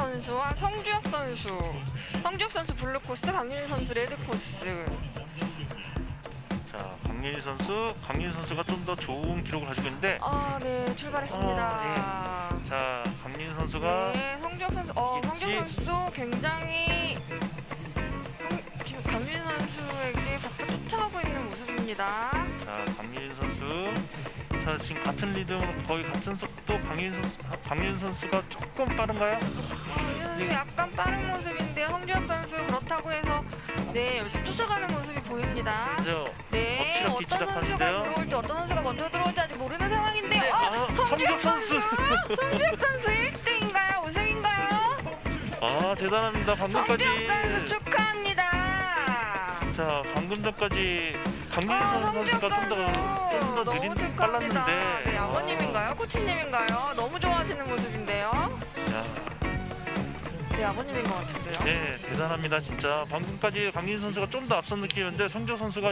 선수와 성주혁 선수. 성주혁 선수 블루코스, 강윤희 선수 레드코스. 자, 강민희 선수, 강민희 선수가 좀 더 좋은 기록을 가지고 있는데 아, 네, 출발했습니다. 자, 강민희 선수가 네, 성주혁 선수. 어? 성주혁 선수 굉장히 성- 지금 강윤희 선수에게 박자 쫓아가고 있는 모습입니다. 자, 선수. 자, 지금 같은 리듬 거의 같은 속도 강민희 선수 강민희 선수가 조금 빠른가요? 선수 약간 빠른 모습인데 성주혁 선수 그렇다고 해서 네, 열심히 쫓아가는 모습이 보입니다. 그죠? 네, 엎치락 어떤 선수가 뒤치락하는데요. 들어올지 어떤 선수가 먼저 들어올지 아직 모르는 상황인데요. 네, 어, 아, 성주혁 선수. 성주혁 선수 1등인가요? 우승인가요? 아, 대단합니다. 방금까지. 성주혁 선수 축하합니다. 자, 방금 전까지 강민희 아, 선수가 성주혁 좀더 선수 좀더 너무 느린 축하합니다. 빨랐는데. 네, 아버님인가요? 코치님인가요? 너무 좋아하시는 모습인데요. 아, 야, 네, 아버님인 것 같은데요. 네, 대단합니다, 진짜. 방금까지 강민희 선수가 좀 더 앞선 느낌이었는데 성적 선수가